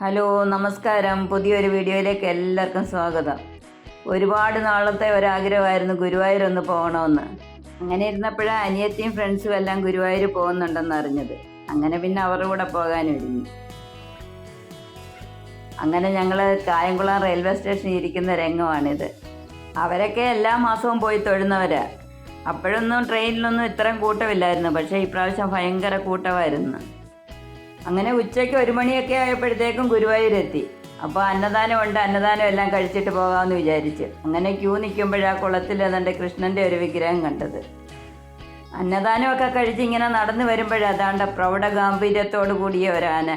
Hello നമസ്കാരം. പുതിയൊരു വീഡിയോയിലേക്ക് എല്ലാവർക്കും സ്വാഗതം. ഒരുപാട് നാളത്തെ ഒരാഗ്രഹമായിരുന്നു ഗുരുവായൂർ ഒന്ന് പോകണമെന്ന്. അങ്ങനെ ഇരുന്നപ്പോഴാണ് അനിയത്തിയും ഫ്രണ്ട്സും എല്ലാം ഗുരുവായൂർ പോകുന്നുണ്ടെന്ന് അറിഞ്ഞത്. അങ്ങനെ പിന്നെ അവരുടെ കൂടെ പോകാനൊരുങ്ങി അങ്ങനെ ഞങ്ങൾ കായംകുളം റെയിൽവേ സ്റ്റേഷനിൽ ഇരിക്കുന്ന രംഗമാണിത്. അവരൊക്കെ എല്ലാ മാസവും പോയി തൊഴുന്നവരാ. അപ്പോഴൊന്നും ട്രെയിനിലൊന്നും ഇത്രയും കൂട്ടമില്ലായിരുന്നു. പക്ഷേ ഇപ്രാവശ്യം ഭയങ്കര കൂട്ടമായിരുന്നു. അങ്ങനെ ഉച്ചയ്ക്ക് ഒരു മണിയൊക്കെ ആയപ്പോഴത്തേക്കും ഗുരുവായൂരെത്തി. അപ്പോൾ അന്നദാനം ഉണ്ട് അന്നദാനം എല്ലാം കഴിച്ചിട്ട് പോകാമെന്ന് വിചാരിച്ച്. അങ്ങനെ ക്യൂ നിൽക്കുമ്പോഴാ കുളത്തിൽ അതെന്റെ കൃഷ്ണന്റെ ഒരു വിഗ്രഹം കണ്ടത്. അന്നദാനമൊക്കെ കഴിച്ച് ഇങ്ങനെ നടന്നു വരുമ്പോഴതാണ്ട് പ്രൗഢ ഗാംഭീര്യത്തോടു കൂടിയ ഒരാന.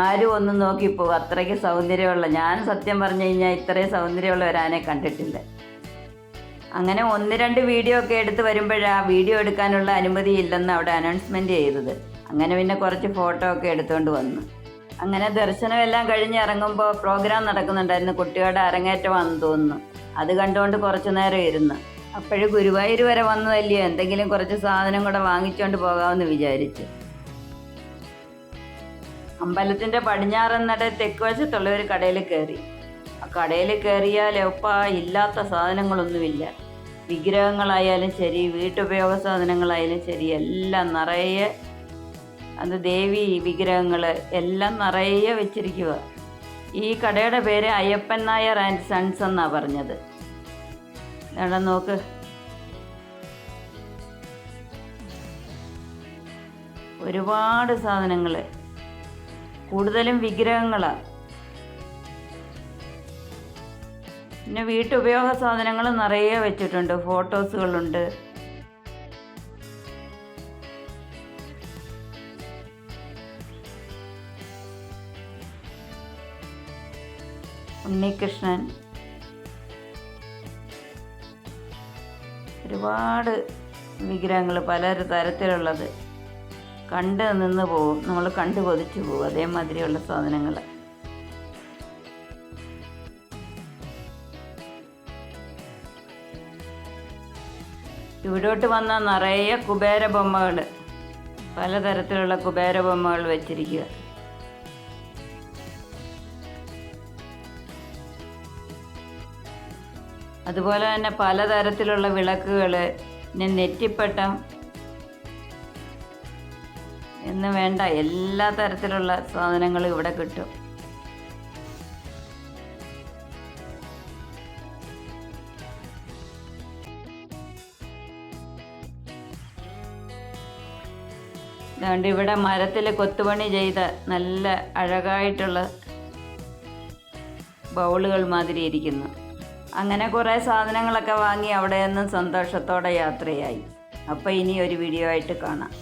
ആരും ഒന്നും നോക്കിപ്പോകും അത്രയ്ക്ക് സൗന്ദര്യമുള്ള ഞാൻ സത്യം പറഞ്ഞു കഴിഞ്ഞാൽ ഇത്രയും സൗന്ദര്യമുള്ള ഒരാനെ കണ്ടിട്ടില്ല. അങ്ങനെ ഒന്ന് രണ്ട് വീഡിയോ ഒക്കെ എടുത്ത് വരുമ്പോഴാ വീഡിയോ എടുക്കാനുള്ള അനുമതി ഇല്ലെന്ന് അവിടെ അനൗൺസ്മെന്റ് ചെയ്തത്. അങ്ങനെ പിന്നെ കുറച്ച് ഫോട്ടോ ഒക്കെ എടുത്തുകൊണ്ട് വന്നു. അങ്ങനെ ദർശനമെല്ലാം കഴിഞ്ഞ് ഇറങ്ങുമ്പോൾ പ്രോഗ്രാം നടക്കുന്നുണ്ടായിരുന്നു. കുട്ടികളുടെ അരങ്ങേറ്റമാണെന്ന് തോന്നുന്നു. അത് കണ്ടുകൊണ്ട് കുറച്ച് നേരം ഇരുന്നു. അപ്പോഴും ഗുരുവായൂർ വരെ വന്നതല്ലയോ എന്തെങ്കിലും കുറച്ച് സാധനം കൂടെ വാങ്ങിച്ചുകൊണ്ട് പോകാമെന്ന് വിചാരിച്ചു. അമ്പലത്തിന്റെ പടിഞ്ഞാറന്നട തെക്ക് വശത്തുള്ള ഒരു കടയിൽ കയറി. ആ കടയിൽ കയറിയാൽ ഒപ്പ ഇല്ലാത്ത സാധനങ്ങളൊന്നുമില്ല. വിഗ്രഹങ്ങളായാലും ശരി വീട്ടുപയോഗ സാധനങ്ങളായാലും ശരി എല്ലാം നിറയെ അത് ദേവി വിഗ്രഹങ്ങൾ എല്ലാം നിറയെ വെച്ചിരിക്കുക. ഈ കടയുടെ പേര് അയ്യപ്പൻ നായർ ആൻഡ് സൺസ് എന്നാണ് പറഞ്ഞത്. എടാ നോക്ക്. ഒരുപാട് സാധനങ്ങൾ കൂടുതലും വിഗ്രഹങ്ങളാണ് പിന്നെ വീട്ടുപയോഗ സാധനങ്ങൾ നിറയെ വെച്ചിട്ടുണ്ട്. ഫോട്ടോസുകളുണ്ട്. ഉണ്ണികൃഷ്ണൻ. ഒരുപാട് വിഗ്രഹങ്ങൾ പല തരത്തിലുള്ളത്. കണ്ട് നിന്ന് പോവും. നമ്മൾ കണ്ട് കൊതിച്ചു പോവും. അതേമാതിരിയുള്ള സാധനങ്ങൾ. ഇവിടോട്ട് വന്ന നിറയെ കുബേര ബൊമ്മകൾ പലതരത്തിലുള്ള കുബേര ബൊമ്മകൾ വെച്ചിരിക്കുക. അതുപോലെ തന്നെ പലതരത്തിലുള്ള വിളക്കുകൾ പിന്നെ നെറ്റിപ്പട്ടം എന്ന് വേണ്ട എല്ലാ തരത്തിലുള്ള സാധനങ്ങളും ഇവിടെ കിട്ടും. അതുകൊണ്ട് ഇവിടെ മരത്തിൽ കൊത്തുപണി ചെയ്ത നല്ല അഴകായിട്ടുള്ള ബൗളുകൾ മാതിരി ഇരിക്കുന്നു. അങ്ങനെ കുറേ സാധനങ്ങളൊക്കെ വാങ്ങി അവിടെ നിന്ന് സന്തോഷത്തോടെ യാത്രയായി. അപ്പോൾ ഇനി ഒരു വീഡിയോ ആയിട്ട് കാണാം.